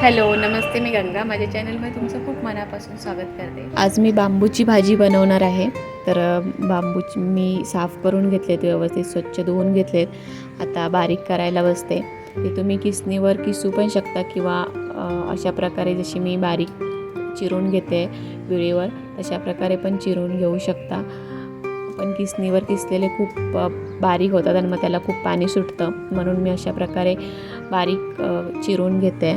Hello नमस्ते मी गंगा. माझ्या चॅनलमध्ये तुमचं खूप मनापासून स्वागत करते. आज मी बांबूची भाजी बनवणार आहे. तर बांबूची मी साफ करून घेतलेत व्यवस्थित स्वच्छ धुवून घेतलेत आता बारीक करायला बसते. ते तुम्ही किसणीवर किसू पण शकता किंवा अशा प्रकारे जशी मी बारीक चिरून घेते विळीवर तशा प्रकारे पण चिरून घेऊ शकता. पण किसणीवर किसलेले खूप बारीक होतात आणि मग त्याला खूप पाणी सुटतं. म्हणून मी अशा प्रकारे बारीक चिरून घेते.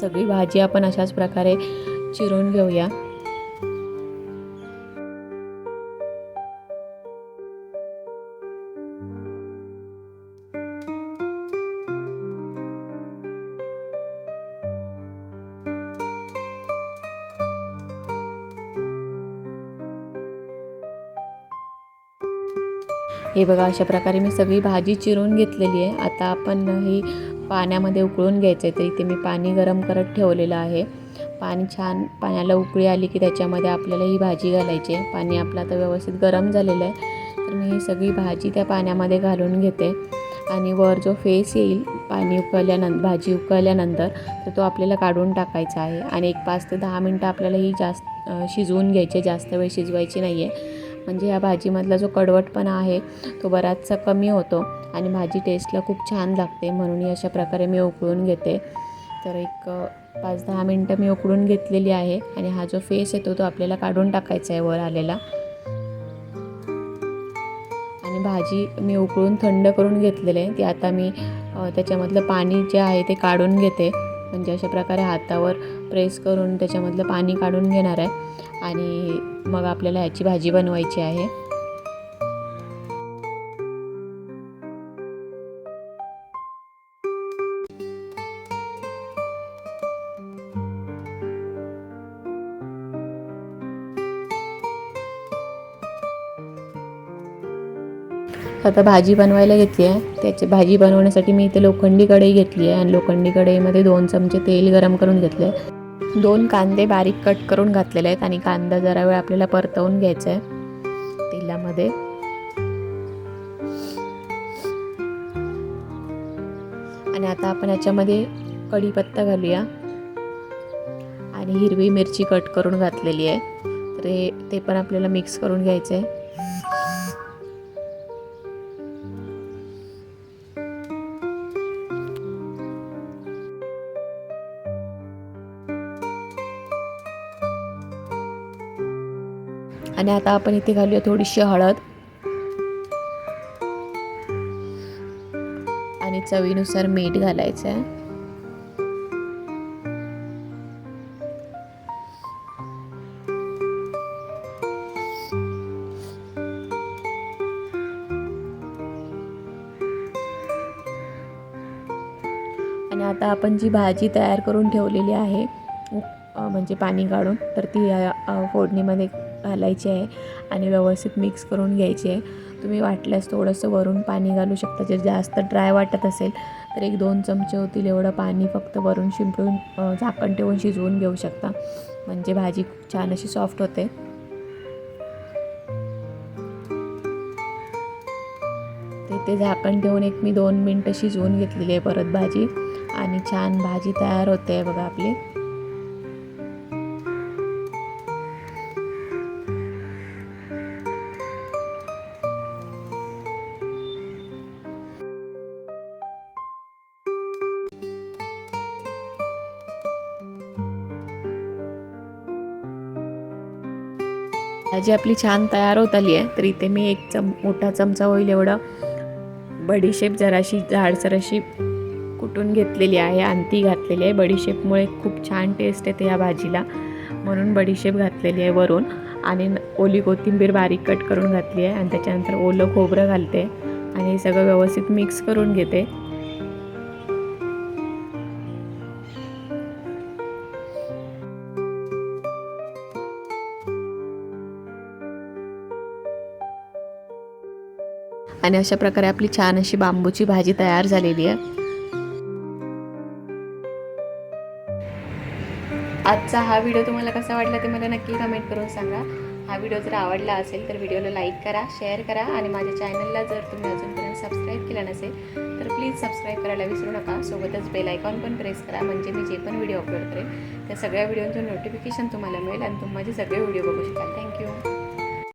सगळी भाजी आपण अशाच प्रकारे चिरून घेऊया. हे बघा अशा प्रकारे मी सगळी भाजी चिरून घेतलेली आहे. आता आपण ही पाण्यामध्ये उकळून घ्यायचं आहे तर इथे मी पाणी गरम करत ठेवलेलं आहे. पाणी छान पाण्याला उकळी आली की त्याच्यामध्ये आपल्याला ही भाजी घालायची आहे. पाणी आपलं आता व्यवस्थित गरम झालेलं आहे. तर मी ही सगळी भाजी त्या पाण्यामध्ये घालून घेते. आणि वर जो फेस येईल पाणी उकळल्यानंतर भाजी उकळल्यानंतर तर तो आपल्याला काढून टाकायचा आहे. आणि एक पाच ते दहा मिनटं आपल्याला ही जास्त शिजवून घ्यायची जास्त वेळ शिजवायची नाही आहे म्हणजे या भाजीमधला जो कडवटपणा आहे तो बराचसा कमी होतो. आणि भाजी टेस्टला खूप छान लागते म्हणून अशा प्रकारे मी उकळून घेते. तर एक पाच दहा मिनटं मी उकळून घेतलेली आहे आणि हा जो फेस येतो तो आपल्याला काढून टाकायचा आहे वर आलेला. आणि भाजी मी उकळून थंड करून घेतलेले आहे. ती आता मी त्याच्यामधलं पाणी जे आहे ते काढून घेते. म्हणजे अशा प्रकारे हातावर प्रेस करून त्याच्यामधलं पाणी काढून घेणार आहे. आणि मग आपल्याला ह्याची भाजी बनवायची आहे. आता भाजी बनवायला घेतली आहे. त्याची भाजी बनवण्यासाठी मी इथे लोखंडी कढई घेतली आहे आणि लोखंडी कढईमध्ये दोन चमचे तेल गरम करून घेतले दोन कांदे बारीक कट करून घातलेले आहेत आणि कांदा जरा वेळ आपल्याला परतवून घ्यायचा आहे. तेलामध्ये. आणि आता आपण याच्यामध्ये कढीपत्ता घालूया. आणि हिरवी मिरची कट करून घातलेली आहे. तर ते पण आपल्याला मिक्स करून घ्यायचं आहे. आणि आता आपण इथे घालूया थोडीशी हळद. आणि चवीनुसार मीठ घालायचं आहे आणि आता आपण जी भाजी तयार करून ठेवलेली आहे म्हणजे पाणी काढून तर ती या फोडणीमध्ये घालायची आहे आणि व्यवस्थित मिक्स करून घ्यायची आहे. तुम्ही वाटल्यास थोडंसं वरून पाणी घालू शकता. जर जास्त ड्राय वाटत असेल तर एक दोन चमचे होतील एवढं पाणी फक्त वरून शिंपडून झाकण ठेवून शिजवून घेऊ शकता. म्हणजे भाजी खूप छान अशी सॉफ्ट होते. ते ते झाकण ठेवून एक मी दोन मिनटं शिजवून घेतलेली आहे परत भाजी. आणि छान भाजी तयार होते आहे बघा आपली. भाजी आपली छान तयार होत आली आहे तर इथे मी एक चम मोठा चमचा होईल एवढं बडीशेप जराशी जाडसर अशी कुटून घेतलेली आहे आणि ती घातलेली आहे. बडीशेपमुळे खूप छान टेस्ट येते या भाजीला. म्हणून बडीशेप घातलेली आहे वरून आणि ओली कोथिंबीर बारीक कट करून घातली आहे आणि त्याच्यानंतर ओलं खोबरं घालते आणि हे सगळं व्यवस्थित मिक्स करून घेते. आणि अशा प्रकारे आपली छान अशी बांबूची भाजी तयार झालेली आहे. आजचा हा व्हिडिओ तुम्हाला कसा वाटला ते मला नक्की कमेंट करून सांगा. हा व्हिडिओ जर आवडला असेल तर व्हिडिओला लाईक करा शेअर करा आणि माझ्या चॅनलला जर तुम्ही अजूनपर्यंत सबस्क्राईब केला नसेल तर प्लीज सबस्क्राईब करायला विसरू नका. सोबतच बेल आयकॉन पण प्रेस करा म्हणजे मी जे पण व्हिडिओ अपलोड करेन त्या सगळ्या व्हिडिओंचं नोटिफिकेशन तुम्हाला मिळेल आणि तुम्ही माझे सगळे व्हिडिओ बघू शकाल. थँक्यू